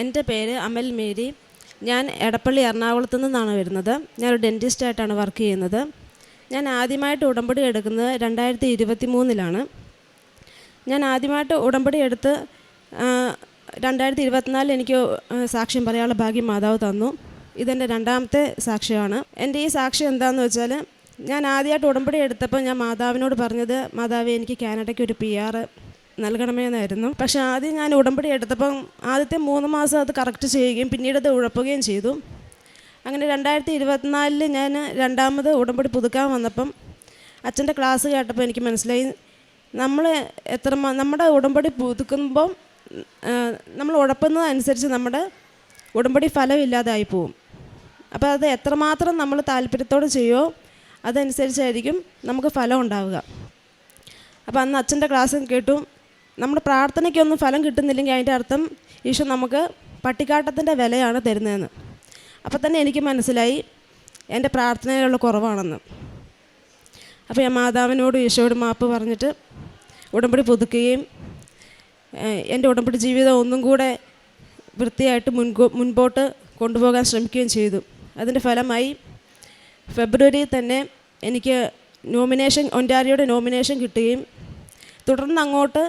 എന്റെ പേര് അമൽ മേരി. ഞാൻ എടപ്പള്ളി എറണാകുളത്തു നിന്നാണ് വരുന്നത്. ഞാനൊരു ഡെന്റിസ്റ്റായിട്ടാണ് വർക്ക് ചെയ്യുന്നത്. ഞാൻ ആദ്യമായിട്ട് ഉടമ്പടി എടുക്കുന്നത് രണ്ടായിരത്തി ഇരുപത്തി മൂന്നിലാണ് ഞാൻ ആദ്യമായിട്ട് ഉടമ്പടി എടുത്ത് രണ്ടായിരത്തി ഇരുപത്തിനാലിൽ എനിക്ക് സാക്ഷ്യം പറയാനുള്ള ഭാഗ്യം മാതാവ് തന്നു. ഇതെന്റെ രണ്ടാമത്തെ സാക്ഷ്യമാണ്. എന്റെ ഈ സാക്ഷ്യം എന്താണെന്ന് വെച്ചാൽ ഞാൻ ആദ്യമായിട്ട് ഉടമ്പടി എടുത്തപ്പോൾ ഞാൻ മാതാവിനോട് പറഞ്ഞത് മാതാവ് എനിക്ക് കാനഡയ്ക്ക് ഒരു പി ആർ നൽകണമെന്നായിരുന്നു. പക്ഷേ ആദ്യം ഞാൻ ഉടമ്പടി എടുത്തപ്പം ആദ്യത്തെ മൂന്ന് മാസം അത് കറക്റ്റ് ചെയ്യുകയും പിന്നീട് അത് ഉഴപ്പുകയും ചെയ്തു. അങ്ങനെ രണ്ടായിരത്തി ഇരുപത്തിനാലിൽ ഞാൻ രണ്ടാമത് ഉടമ്പടി പുതുക്കാൻ വന്നപ്പം അച്ഛന്റെ ക്ലാസ് കേട്ടപ്പോൾ എനിക്ക് മനസ്സിലായി. നമ്മൾ എത്ര നമ്മുടെ ഉടമ്പടി പുതുക്കുമ്പം നമ്മൾ ഉഴപ്പുന്നതനുസരിച്ച് നമ്മുടെ ഉടമ്പടി ഫലമില്ലാതായി പോവും. അപ്പോൾ അത് എത്രമാത്രം നമ്മൾ താല്പര്യത്തോടെ ചെയ്യുമോ അതനുസരിച്ചായിരിക്കും നമുക്ക് ഫലം ഉണ്ടാവുക. അപ്പോൾ അന്ന് അച്ഛന്റെ ക്ലാസ്സും കേട്ടു. നമ്മുടെ പ്രാർത്ഥനയ്ക്കൊന്നും ഫലം കിട്ടുന്നില്ലെങ്കിൽ അതിന്റെ അർത്ഥം ഈശോ നമുക്ക് പട്ടിക്കാട്ടത്തിന്റെ വിലയാണ് തരുന്നതെന്ന്. അപ്പോൾ തന്നെ എനിക്ക് മനസ്സിലായി എന്റെ പ്രാർത്ഥനയിലുള്ള കുറവാണെന്ന്. അപ്പോൾ ഞാൻ മാതാവിനോട് ഈശോയോട് മാപ്പ് പറഞ്ഞിട്ട് ഉടമ്പടി പുതുക്കുകയും എന്റെ ഉടമ്പടി ജീവിതം ഒന്നും കൂടെ വൃത്തിയായിട്ട് മുൻകോ മുൻപോട്ട് കൊണ്ടുപോകാൻ ശ്രമിക്കുകയും ചെയ്തു. അതിന്റെ ഫലമായി ഫെബ്രുവരിയിൽ തന്നെ എനിക്ക് നോമിനേഷൻ ഒന്റാരിയുടെ നോമിനേഷൻ കിട്ടുകയും തുടർന്ന് അങ്ങോട്ട്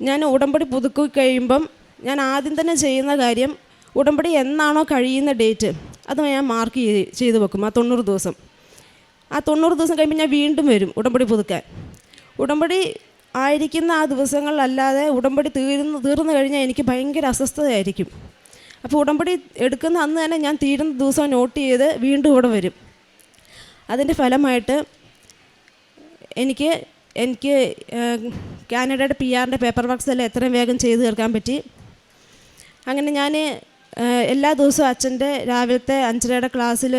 ഞാൻ ഉടമ്പടി പുതുക്കി കഴിയുമ്പം ഞാൻ ആദ്യം തന്നെ ചെയ്യുന്ന കാര്യം ഉടമ്പടി എന്നാണോ കഴിയുന്ന ഡേറ്റ് അത് ഞാൻ മാർക്ക് ചെയ്ത് ചെയ്ത് വെക്കും ആ തൊണ്ണൂറ് ദിവസം. ആ തൊണ്ണൂറ് ദിവസം കഴിയുമ്പോൾ ഞാൻ വീണ്ടും വരും ഉടമ്പടി പുതുക്കാൻ. ഉടമ്പടി ആയിരിക്കുന്ന ആ ദിവസങ്ങളിലല്ലാതെ ഉടമ്പടി തീർന്ന് തീർന്നു കഴിഞ്ഞാൽ എനിക്ക് ഭയങ്കര അസ്വസ്ഥതയായിരിക്കും. അപ്പോൾ ഉടമ്പടി എടുക്കുന്ന അന്ന് തന്നെ ഞാൻ തീരുന്ന ദിവസം നോട്ട് ചെയ്ത് വീണ്ടും ഇവിടെ വരും. അതിന്റെ ഫലമായിട്ട് എനിക്ക് എനിക്ക് കാനഡയുടെ പി ആറിന്റെ പേപ്പർ വർക്ക്സ് എല്ലാം എത്രയും വേഗം ചെയ്തു തീർക്കാൻ പറ്റി. അങ്ങനെ ഞാൻ എല്ലാ ദിവസവും അച്ഛന്റെ രാവിലത്തെ അഞ്ചരയുടെ ക്ലാസ്സിൽ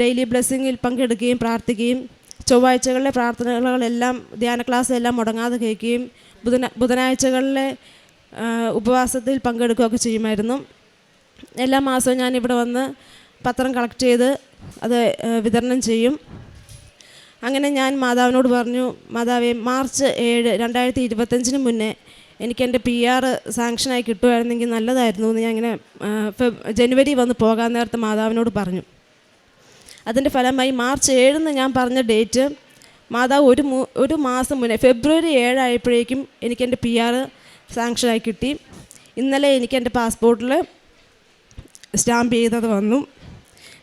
ഡെയിലി ബ്ലെസ്സിങ്ങിൽ പങ്കെടുക്കുകയും പ്രാർത്ഥിക്കുകയും ചൊവ്വാഴ്ചകളിലെ പ്രാർത്ഥനകളെല്ലാം ധ്യാന ക്ലാസ്സെല്ലാം മുടങ്ങാതെ കേൾക്കുകയും ബുധന ബുധനാഴ്ചകളിലെ ഉപവാസത്തിൽ പങ്കെടുക്കുകയൊക്കെ ചെയ്യുമായിരുന്നു. എല്ലാ മാസവും ഞാൻ ഇവിടെ വന്ന് പത്രം കളക്ട് ചെയ്ത് അത് വിതരണം ചെയ്യും. അങ്ങനെ ഞാൻ മാതാവിനോട് പറഞ്ഞു മാതാവേ മാർച്ച് ഏഴ് രണ്ടായിരത്തി ഇരുപത്തഞ്ചിന് മുന്നേ എനിക്ക് എന്റെ പി ആർ സാങ്ഷനായി കിട്ടുമായിരുന്നെങ്കിൽ നല്ലതായിരുന്നു എന്ന് ഞാൻ ഇങ്ങനെ ജനുവരി വന്ന് പോകാൻ നേരത്തെ മാതാവിനോട് പറഞ്ഞു. അതിന്റെ ഫലമായി മാർച്ച് ഏഴിന് ഞാൻ പറഞ്ഞ ഡേറ്റ് മാതാവ് ഒരു ഒരു മാസം മുന്നേ ഫെബ്രുവരി ഏഴായപ്പോഴേക്കും എനിക്ക് എന്റെ പി ആർ സാങ്ഷനായി കിട്ടി. ഇന്നലെ എനിക്ക് എന്റെ പാസ്പോർട്ടിൽ സ്റ്റാമ്പ് ചെയ്തത് വന്നു.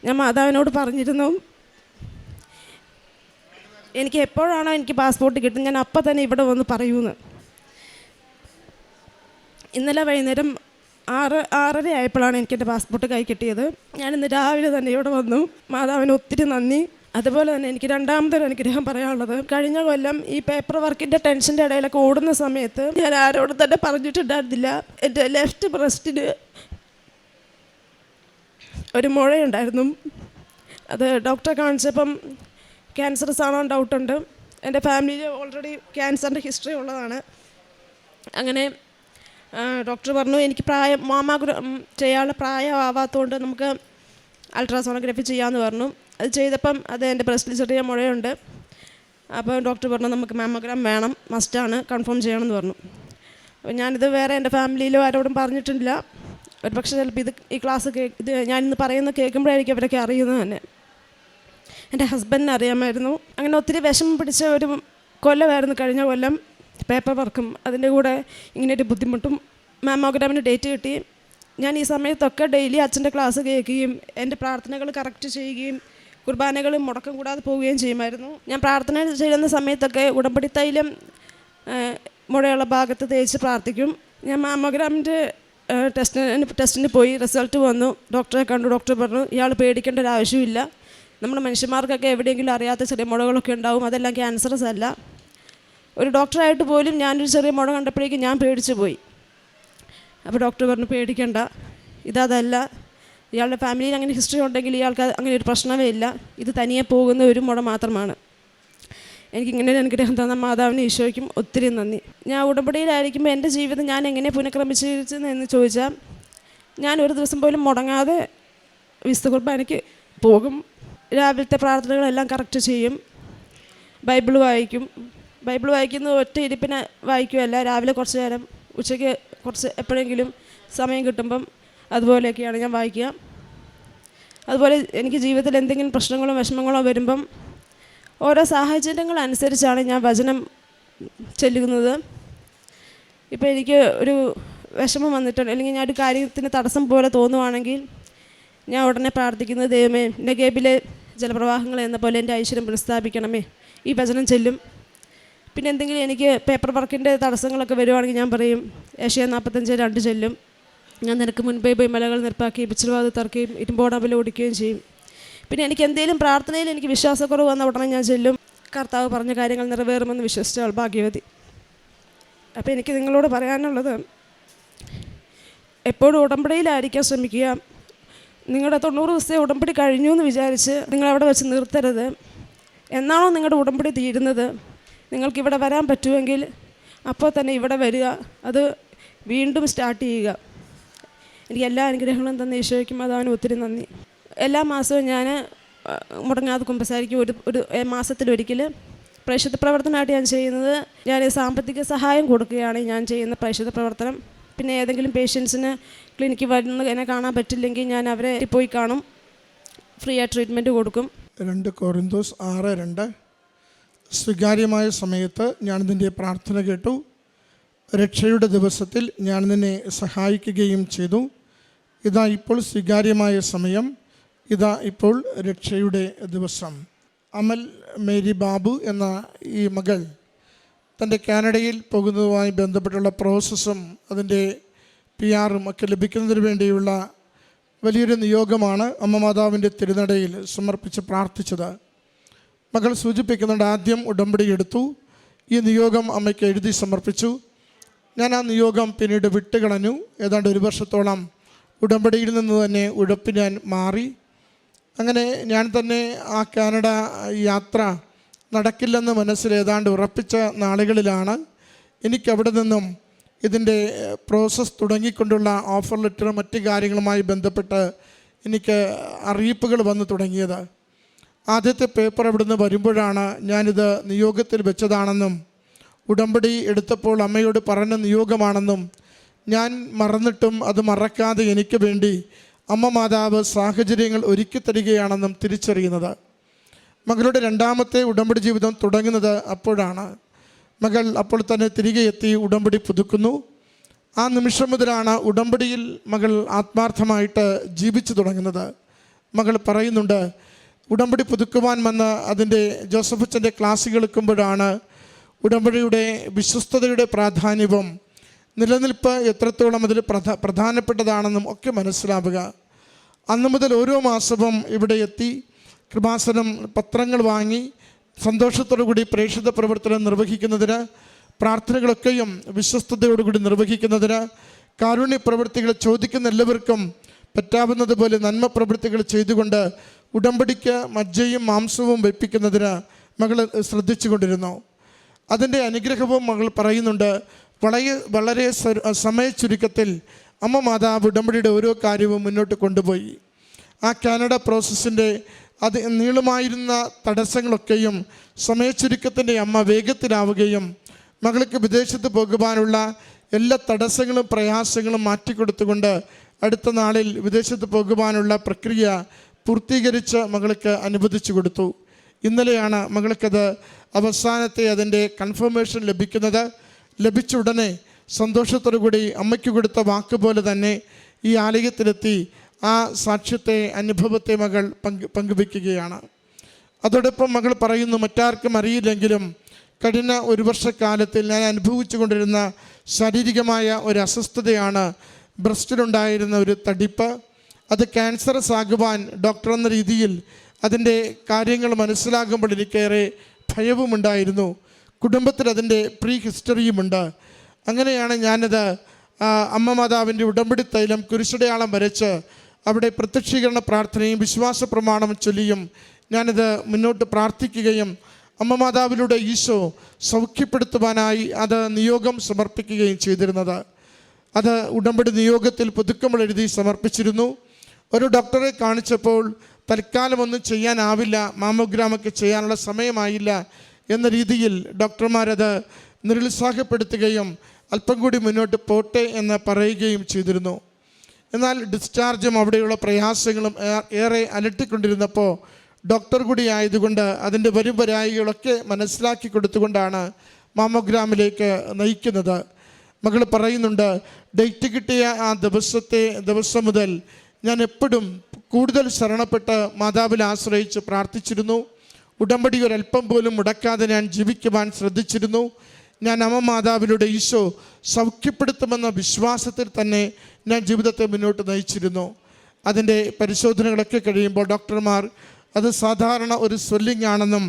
ഞാൻ മാതാവിനോട് പറഞ്ഞിരുന്നു എനിക്ക് എപ്പോഴാണോ എനിക്ക് പാസ്പോർട്ട് കിട്ടും ഞാൻ അപ്പം തന്നെ ഇവിടെ വന്ന് പറയൂന്ന്. ഇന്നലെ വൈകുന്നേരം ആറ് ആറര ആയപ്പോഴാണ് എനിക്ക് എന്റെ പാസ്പോർട്ട് കൈ കിട്ടിയത്. ഞാൻ ഇന്ന് രാവിലെ തന്നെ ഇവിടെ വന്നു. മാതാവിന് ഒത്തിരി നന്ദി. അതുപോലെ തന്നെ എനിക്ക് രണ്ടാമതൊരു അനുഗ്രഹം പറയാനുള്ളത് കഴിഞ്ഞ കൊല്ലം ഈ പേപ്പർ വർക്കിന്റെ ടെൻഷന്റെ ഇടയിലൊക്കെ ഓടുന്ന സമയത്ത് ഞാൻ ആരോടും തന്നെ പറഞ്ഞിട്ടുണ്ടായിരുന്നില്ല. എന്റെ ലെഫ്റ്റ് ബ്രസ്റ്റിന് ഒരു മുഴയുണ്ടായിരുന്നു. അത് ഡോക്ടറെ കാണിച്ചപ്പം ക്യാൻസറസ് ആണോ ഡൗട്ടുണ്ട് എന്റെ ഫാമിലിയിൽ ഓൾറെഡി ക്യാൻസറിന്റെ ഹിസ്റ്ററി ഉള്ളതാണ്. അങ്ങനെ ഡോക്ടർ പറഞ്ഞു എനിക്ക് പ്രായം മാമാഗ്ര ചെയ്യാനുള്ള പ്രായമാവാത്തതുകൊണ്ട് നമുക്ക് അൾട്രാസോണോഗ്രഫി ചെയ്യാമെന്ന് പറഞ്ഞു. അത് ചെയ്തപ്പം അത് എന്റെ ബ്രസ്റ്റിൽ ചെറിയ മുഴയുണ്ട്. അപ്പോൾ ഡോക്ടർ പറഞ്ഞു നമുക്ക് മാമോഗ്രാം വേണം മസ്റ്റാണ് കൺഫേം ചെയ്യണമെന്ന് പറഞ്ഞു. അപ്പോൾ ഞാനിത് വേറെ എന്റെ ഫാമിലിയിലോ ആരോടും പറഞ്ഞിട്ടില്ല. ഒരു പക്ഷേ ചിലപ്പോൾ ഇത് ഈ ക്ലാസ് കേ ഇത് ഞാനിന്ന് പറയുന്നത് കേൾക്കുമ്പോഴായിരിക്കും അവരൊക്കെ അറിയുന്നത് തന്നെ. എന്റെ ഹസ്ബൻഡിനെ അറിയാമായിരുന്നു. അങ്ങനെ ഒത്തിരി വിഷമം പിടിച്ച ഒരു കൊല്ലമായിരുന്നു. കഴിഞ്ഞ കൊല്ലം പേപ്പർ വർക്കും അതിന്റെ കൂടെ ഇങ്ങനെ ഒരു ബുദ്ധിമുട്ടും മാമോഗ്രാമിന് ഡേറ്റ് കിട്ടി. ഞാൻ ഈ സമയത്തൊക്കെ ഡെയിലി അച്ഛന്റെ ക്ലാസ് കേൾക്കുകയും എന്റെ പ്രാർത്ഥനകൾ കറക്റ്റ് ചെയ്യുകയും കുർബാനകൾ മുടക്കം കൂടാതെ പോവുകയും ചെയ്യുമായിരുന്നു. ഞാൻ പ്രാർത്ഥന ചെയ്യുന്ന സമയത്തൊക്കെ ഉടമ്പടി തൈലം മുഴയുള്ള ഭാഗത്ത് തേച്ച് പ്രാർത്ഥിക്കും. ഞാൻ മാമോഗ്രാമിന്റെ ടെസ്റ്റിന് ടെസ്റ്റിന് പോയി. റിസൾട്ട് വന്നു. ഡോക്ടറെ കണ്ടു. ഡോക്ടർ പറഞ്ഞു ഇയാൾ പേടിക്കേണ്ട ഒരു ആവശ്യമില്ല. നമ്മുടെ മനുഷ്യന്മാർക്കൊക്കെ എവിടെയെങ്കിലും അറിയാത്ത ചെറിയ മുഴകളൊക്കെ ഉണ്ടാവും അതെല്ലാം ക്യാൻസറസ് അല്ല. ഒരു ഡോക്ടറായിട്ട് പോലും ഞാനൊരു ചെറിയ മുഴ കണ്ടപ്പോഴേക്കും ഞാൻ പേടിച്ചു പോയി. അപ്പോൾ ഡോക്ടർ പറഞ്ഞു പേടിക്കണ്ട ഇതല്ല ഇയാളുടെ ഫാമിലിയിൽ അങ്ങനെ ഹിസ്റ്ററി ഉണ്ടെങ്കിൽ ഇയാൾക്ക് അങ്ങനെ ഒരു പ്രശ്നമേ ഇല്ല. ഇത് തനിയെ പോകുന്ന ഒരു മുട മാത്രമാണ്. എനിക്കിങ്ങനെ ഒരു അനുഗ്രഹം തന്ന മാതാവിന് ഈശോയ്ക്കും ഒത്തിരി നന്ദി. ഞാൻ ഉടമ്പടിയിലായിരിക്കുമ്പോൾ എന്റെ ജീവിതം ഞാൻ എങ്ങനെ പുനഃക്രമിച്ചിരിച്ചെന്ന് ചോദിച്ചാൽ ഞാൻ ഒരു ദിവസം പോലും മുടങ്ങാതെ വിശുദ്ധ കുർബാനയ്ക്ക് പോകും. രാവിലത്തെ പ്രാർത്ഥനകളെല്ലാം കറക്റ്റ് ചെയ്യും. ബൈബിൾ വായിക്കും. ബൈബിൾ വായിക്കുന്നത് ഒറ്റ ഇരിപ്പിന് വായിക്കുകയല്ല. രാവിലെ കുറച്ച് നേരം ഉച്ചയ്ക്ക് കുറച്ച് എപ്പോഴെങ്കിലും സമയം കിട്ടുമ്പം അതുപോലെയൊക്കെയാണ് ഞാൻ വായിക്കുക. അതുപോലെ എനിക്ക് ജീവിതത്തിൽ എന്തെങ്കിലും പ്രശ്നങ്ങളോ വിഷമങ്ങളോ വരുമ്പം ഓരോ സാഹചര്യങ്ങളനുസരിച്ചാണ് ഞാൻ വചനം ചെല്ലുന്നത്. ഇപ്പോൾ എനിക്ക് ഒരു വിഷമം വന്നിട്ടുണ്ട്. അല്ലെങ്കിൽ ഞാൻ ഒരു കാര്യത്തിന് തടസ്സം പോലെ തോന്നുവാണെങ്കിൽ ഞാൻ ഉടനെ പ്രാർത്ഥിക്കുന്നത് ദൈവമേ എന്റെ ഗേബിലെ ജലപ്രവാഹങ്ങൾ എന്ന പോലെ എന്റെ ഐശ്വര്യം പുനഃസ്ഥാപിക്കണമേ. ഈ വചനം ചെല്ലും. പിന്നെ എന്തെങ്കിലും എനിക്ക് പേപ്പർ വർക്കിന്റെ തടസ്സങ്ങളൊക്കെ വരുവാണെങ്കിൽ ഞാൻ പറയും ഏഷ്യ നാൽപ്പത്തഞ്ച് രണ്ട് ചെല്ലും. ഞാൻ നിനക്ക് മുൻപേ പോയി മലകൾ നിരപ്പാക്കുകയും പിച്ചിൽവാത് തറക്കുകയും ഇരുമ്പോടാമ്പിൽ ഓടിക്കുകയും ചെയ്യും. പിന്നെ എനിക്ക് എന്തെങ്കിലും പ്രാർത്ഥനയിൽ എനിക്ക് വിശ്വാസക്കുറവ് വന്ന ഉടനെ ഞാൻ ചെല്ലും. കർത്താവ് പറഞ്ഞ കാര്യങ്ങൾ നിറവേറുമെന്ന് വിശ്വസിച്ചാൽ ഭാഗ്യവതി. അപ്പോൾ എനിക്ക് നിങ്ങളോട് പറയാനുള്ളത് എപ്പോഴും ഉടമ്പടിയിലായിരിക്കാൻ ശ്രമിക്കുക. നിങ്ങളുടെ തൊണ്ണൂറ് ദിവസത്തെ ഉടമ്പടി കഴിഞ്ഞു എന്ന് വിചാരിച്ച് നിങ്ങൾ അവിടെ വെച്ച് നിർത്തരുത്. എന്നാണോ നിങ്ങളുടെ ഉടമ്പടി തീരുന്നത്? നിങ്ങൾക്ക് ഇവിടെ വരാൻ പറ്റുമെങ്കിൽ അപ്പോൾ തന്നെ ഇവിടെ വരിക. അത് വീണ്ടും സ്റ്റാർട്ട് ചെയ്യുക. എനിക്ക് എല്ലാ അനുഗ്രഹങ്ങളും തന്ന ഈശോയ്ക്കും അതാണ് ഒത്തിരി നന്ദി. എല്ലാ മാസവും ഞാൻ മുടങ്ങാതെ കുമ്പസാരിക്കും. ഒരു ഒരു മാസത്തിലൊരിക്കൽ പ്രേക്ഷിത പ്രവർത്തനമായിട്ട് ഞാൻ ചെയ്യുന്നത് ഞാൻ സാമ്പത്തിക സഹായം കൊടുക്കുകയാണ് ഞാൻ ചെയ്യുന്ന പ്രേക്ഷിത പ്രവർത്തനം. പിന്നെ ഏതെങ്കിലും പേഷ്യൻസിന് ക്ലിനിക്കിൽ വരുന്ന എന്നെ കാണാൻ പറ്റില്ലെങ്കിൽ ഞാൻ അവരെ പോയി കാണും. ഫ്രീ ആയി ട്രീറ്റ്മെന്റ് കൊടുക്കും. രണ്ട് കോറിന്തോസ് ആറ് രണ്ട്. സ്വീകാര്യമായ സമയത്ത് ഞാൻ നിന്റെ പ്രാർത്ഥന കേട്ടു. രക്ഷയുടെ ദിവസത്തിൽ ഞാൻ നിന്നെ സഹായിക്കുകയും ചെയ്തു. ഇതാ ഇപ്പോൾ സ്വീകാര്യമായ സമയം. ഇതാ ഇപ്പോൾ രക്ഷയുടെ ദിവസം. അമൽ മേരി ബാബു എന്ന ഈ മകൾ തന്റെ കാനഡയിൽ പോകുന്നതുമായി ബന്ധപ്പെട്ടുള്ള പ്രോസസ്സും അതിന്റെ പി ആറും ഒക്കെ ലഭിക്കുന്നതിന് വേണ്ടിയുള്ള വലിയൊരു നിയോഗമാണ് അമ്മ മാതാവിന്റെ തിരുനടയിൽ സമർപ്പിച്ച് പ്രാർത്ഥിച്ചത്. മകൾ സൂചിപ്പിക്കുന്നുണ്ട് ആദ്യം ഉടമ്പടി എടുത്തു. ഈ നിയോഗം അമ്മയ്ക്ക് എഴുതി സമർപ്പിച്ചു. ഞാൻ ആ നിയോഗം പിന്നീട് വിട്ടുകളഞ്ഞു. ഏതാണ്ട് ഒരു വർഷത്തോളം ഉടമ്പടിയിൽ നിന്ന് തന്നെ ഉഴപ്പ് ഞാൻ മാറി. അങ്ങനെ ഞാൻ തന്നെ ആ കാനഡ യാത്ര നടക്കില്ലെന്ന് മനസ്സിൽ ഏതാണ്ട് ഉറപ്പിച്ച നാളുകളിലാണ് എനിക്കവിടെ നിന്നും ഇതിന്റെ പ്രോസസ്സ് തുടങ്ങിക്കൊണ്ടുള്ള ഓഫർ ലെറ്റർ മറ്റു കാര്യങ്ങളുമായി ബന്ധപ്പെട്ട് എനിക്ക് അറിയിപ്പുകൾ വന്നു തുടങ്ങിയത്. ആദ്യത്തെ പേപ്പർ അവിടുന്ന് വരുമ്പോഴാണ് ഞാനിത് നിയോഗത്തിൽ വെച്ചതാണെന്നും ഉടമ്പടി എടുത്തപ്പോൾ അമ്മയോട് പറഞ്ഞ നിയോഗമാണെന്നും ഞാൻ മറന്നിട്ടും അത് മറക്കാതെ എനിക്ക് വേണ്ടി അമ്മ മാതാവ് സാഹചര്യങ്ങൾ ഒരുക്കി തരികയാണെന്നും തിരിച്ചറിയുന്നത്. മകളുടെ രണ്ടാമത്തെ ഉടമ്പടി ജീവിതം തുടങ്ങുന്നത് അപ്പോഴാണ്. മകൾ അപ്പോൾ തന്നെ തിരികെ എത്തി ഉടമ്പടി പുതുക്കുന്നു. ആ നിമിഷം മുതലാണ് ഉടമ്പടിയിൽ മകൾ ആത്മാർത്ഥമായിട്ട് ജീവിച്ചു തുടങ്ങുന്നത്. മകൾ പറയുന്നുണ്ട് ഉടമ്പടി പുതുക്കുവാൻ വന്ന് അതിന്റെ ജോസഫ് അച്ഛന്റെ ക്ലാസ് കേൾക്കുമ്പോഴാണ് ഉടമ്പടിയുടെ വിശ്വസ്തതയുടെ പ്രാധാന്യവും നിലനിൽപ്പ് എത്രത്തോളം അതിൽ പ്രധ പ്രധാനപ്പെട്ടതാണെന്നും ഒക്കെ മനസ്സിലാവുക. അന്നു മുതൽ ഓരോ മാസവും ഇവിടെ എത്തി കൃപാസനം പത്രങ്ങൾ വാങ്ങി സന്തോഷത്തോടുകൂടി പ്രേക്ഷിത പ്രവർത്തനം നിർവഹിക്കുന്നതിന് പ്രാർത്ഥനകളൊക്കെയും വിശ്വസ്തയോടുകൂടി നിർവഹിക്കുന്നതിന് കാരുണ്യ പ്രവൃത്തികൾ ചോദിക്കുന്ന എല്ലാവർക്കും പറ്റാവുന്നത് പോലെ നന്മ പ്രവൃത്തികൾ ചെയ്തുകൊണ്ട് ഉടമ്പടിക്ക് മജ്ജയും മാംസവും വെപ്പിക്കുന്നതിന് മകൾ ശ്രദ്ധിച്ചു കൊണ്ടിരുന്നു അതിന്റെ അനുഗ്രഹവും മകൾ പറയുന്നുണ്ട് വളരെ വളരെ സമയ ചുരുക്കത്തിൽ അമ്മ മാതാവ് ഉടമ്പടിയുടെ ഓരോ കാര്യവും മുന്നോട്ട് കൊണ്ടുപോയി. ആ കാനഡ പ്രോസസ്സിന്റെ അത് നീളമായിരുന്ന തടസ്സങ്ങളൊക്കെയും സമയച്ചുരുക്കത്തിന്റെ അമ്മ വേഗത്തിലാവുകയും മകൾക്ക് വിദേശത്ത് പോകുവാനുള്ള എല്ലാ തടസ്സങ്ങളും പ്രയാസങ്ങളും മാറ്റിക്കൊടുത്തുകൊണ്ട് അടുത്ത നാളിൽ വിദേശത്ത് പോകുവാനുള്ള പ്രക്രിയ പൂർത്തീകരിച്ച് മകൾക്ക് അനുവദിച്ചു കൊടുത്തു. ഇന്നലെയാണ് മകൾക്കത് അവസാനത്തെ അതിന്റെ കൺഫർമേഷൻ ലഭിക്കുന്നത്. ലഭിച്ച ഉടനെ സന്തോഷത്തോടു കൂടി അമ്മയ്ക്ക് കൊടുത്ത വാക്കുപോലെ തന്നെ ഈ ആലയത്തിലെത്തി ആ സാക്ഷ്യത്തെ അനുഭവത്തെ മകൾ പങ്ക് പങ്കുവെക്കുകയാണ് അതോടൊപ്പം മകൾ പറയുന്നു മറ്റാർക്കും അറിയില്ലെങ്കിലും കഠിന ഒരു വർഷക്കാലത്തിൽ ഞാൻ അനുഭവിച്ചു കൊണ്ടിരുന്ന ശാരീരികമായ ഒരു അസ്വസ്ഥതയാണ് ബ്രസ്റ്റിലുണ്ടായിരുന്ന ഒരു തടിപ്പ്. അത് ക്യാൻസറസ് ആകുവാൻ ഡോക്ടർ എന്ന രീതിയിൽ അതിന്റെ കാര്യങ്ങൾ മനസ്സിലാകുമ്പോൾ എനിക്കേറെ ഭയവുമുണ്ടായിരുന്നു. കുടുംബത്തിൽ അതിന്റെ പ്രീ ഹിസ്റ്ററിയുമുണ്ട് അങ്ങനെയാണ് ഞാനത് അമ്മ മാതാവിന്റെ ഉടമ്പടി തൈലം കുരിശടയാളം വരച്ച് അവിടെ പ്രത്യക്ഷീകരണ പ്രാർത്ഥനയും വിശ്വാസ പ്രമാണം ചൊല്ലിയും ഞാനിത് മുന്നോട്ട് പ്രാർത്ഥിക്കുകയും അമ്മ മാതാവിലൂടെ ഈശോ സൗഖ്യപ്പെടുത്തുവാനായി അത് നിയോഗം സമർപ്പിക്കുകയും ചെയ്തിരുന്നത്. അത് ഉടമ്പടി നിയോഗത്തിൽ പുതുക്കമൾ എഴുതി സമർപ്പിച്ചിരുന്നു. ഒരു ഡോക്ടറെ കാണിച്ചപ്പോൾ തൽക്കാലം ഒന്നും ചെയ്യാനാവില്ല മാമോഗ്രാമൊക്കെ ചെയ്യാനുള്ള സമയമായില്ല എന്ന രീതിയിൽ ഡോക്ടർമാരത് നിരുത്സാഹപ്പെടുത്തുകയും അല്പം കൂടി മുന്നോട്ട് പോട്ടെ എന്ന് പറയുകയും ചെയ്തിരുന്നു. എന്നാൽ ഡിസ്ചാർജും അവിടെയുള്ള പ്രയാസങ്ങളും ഏറെ അലട്ടിക്കൊണ്ടിരുന്നപ്പോൾ ഡോക്ടർ കൂടി ആയതുകൊണ്ട് അതിന്റെ വരുംവരായികളൊക്കെ മനസ്സിലാക്കി കൊടുത്തുകൊണ്ടാണ് മാമോഗ്രാമിലേക്ക് നയിക്കുന്നത്. മകൾ പറയുന്നുണ്ട് ഡേറ്റ് കിട്ടിയ ആ ദിവസത്തെ ദിവസം മുതൽ ഞാൻ എപ്പോഴും കൂടുതൽ ശരണപ്പെട്ട് മാതാവിൽ ആശ്രയിച്ച് പ്രാർത്ഥിച്ചിരുന്നു. ഉടമ്പടി ഒരല്പം പോലും മുടക്കാതെ ഞാൻ ജീവിക്കുവാൻ ശ്രദ്ധിച്ചിരുന്നു. ഞാൻ അമ്മ മാതാവിലൂടെ ഈശോ സൗഖ്യപ്പെടുത്തുമെന്ന വിശ്വാസത്തിൽ തന്നെ ഞാൻ ജീവിതത്തെ മുന്നോട്ട് നയിച്ചിരുന്നു. അതിന്റെ പരിശോധനകളൊക്കെ കഴിയുമ്പോൾ ഡോക്ടർമാർ അത് സാധാരണ ഒരു സ്വെല്ലിംഗ് ആണെന്നും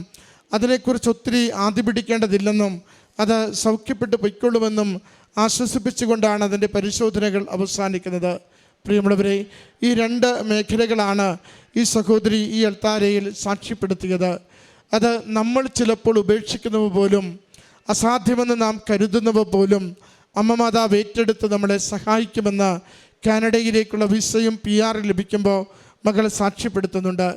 അതിനെക്കുറിച്ച് ഒത്തിരി ആദ്യ പിടിക്കേണ്ടതില്ലെന്നും അത് സൗഖ്യപ്പെട്ട് പൊയ്ക്കൊള്ളുമെന്നും ആശ്വസിപ്പിച്ചുകൊണ്ടാണ് അതിന്റെ പരിശോധനകൾ അവസാനിക്കുന്നത്. പ്രിയമുള്ളവരെ ഈ രണ്ട് മേഖലകളാണ് ഈ സഹോദരി ഈ അൾത്താരയിൽ സാക്ഷ്യപ്പെടുത്തിയത്. അത് നമ്മൾ ചിലപ്പോൾ ഉപേക്ഷിക്കുന്നത് പോലും അസാധ്യമെന്ന് നാം കരുതുന്നവ പോലും അമ്മ മാതാവ് ഏറ്റെടുത്ത് നമ്മളെ സഹായിക്കുമെന്ന് കാനഡയിലേക്കുള്ള വിസയും പി ആർ ലഭിക്കുമ്പോൾ മകൾ സാക്ഷ്യപ്പെടുത്തുന്നുണ്ട്.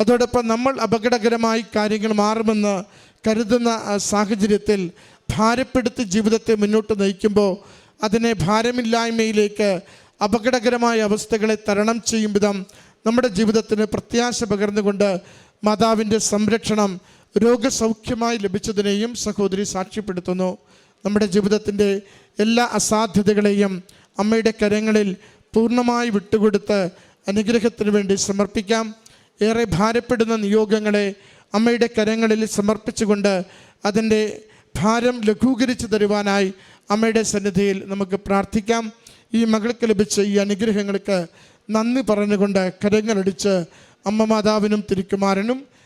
അതോടൊപ്പം നമ്മൾ അപകടകരമായി കാര്യങ്ങൾ മാറുമെന്ന് കരുതുന്ന സാഹചര്യത്തിൽ ഭാരപ്പെടുത്തി ജീവിതത്തെ മുന്നോട്ട് നയിക്കുമ്പോൾ അതിനെ ഭാരമില്ലായ്മയിലേക്ക് അപകടകരമായ അവസ്ഥകളെ തരണം ചെയ്യും വിധം നമ്മുടെ ജീവിതത്തിന് പ്രത്യാശ പകർന്നുകൊണ്ട് മാതാവിന്റെ സംരക്ഷണം രോഗസൗഖ്യമായി ലഭിച്ചതിനെയും സഹോദരി സാക്ഷ്യപ്പെടുത്തുന്നു. നമ്മുടെ ജീവിതത്തിന്റെ എല്ലാ അസാധ്യതകളെയും അമ്മയുടെ കരങ്ങളിൽ പൂർണമായി വിട്ടുകൊടുത്ത് അനുഗ്രഹത്തിന് വേണ്ടി സമർപ്പിക്കാം. ഏറെ ഭാരപ്പെടുന്ന നിയോഗങ്ങളെ അമ്മയുടെ കരങ്ങളിൽ സമർപ്പിച്ചുകൊണ്ട് അതിന്റെ ഭാരം ലഘൂകരിച്ചു തരുവാനായി അമ്മയുടെ സന്നിധിയിൽ നമുക്ക് പ്രാർത്ഥിക്കാം. ഈ മകൾക്ക് ലഭിച്ച ഈ അനുഗ്രഹങ്ങൾക്ക് നന്ദി പറഞ്ഞുകൊണ്ട് കരങ്ങളടിച്ച് അമ്മ മാതാവിനും തിരുക്കുമാരനും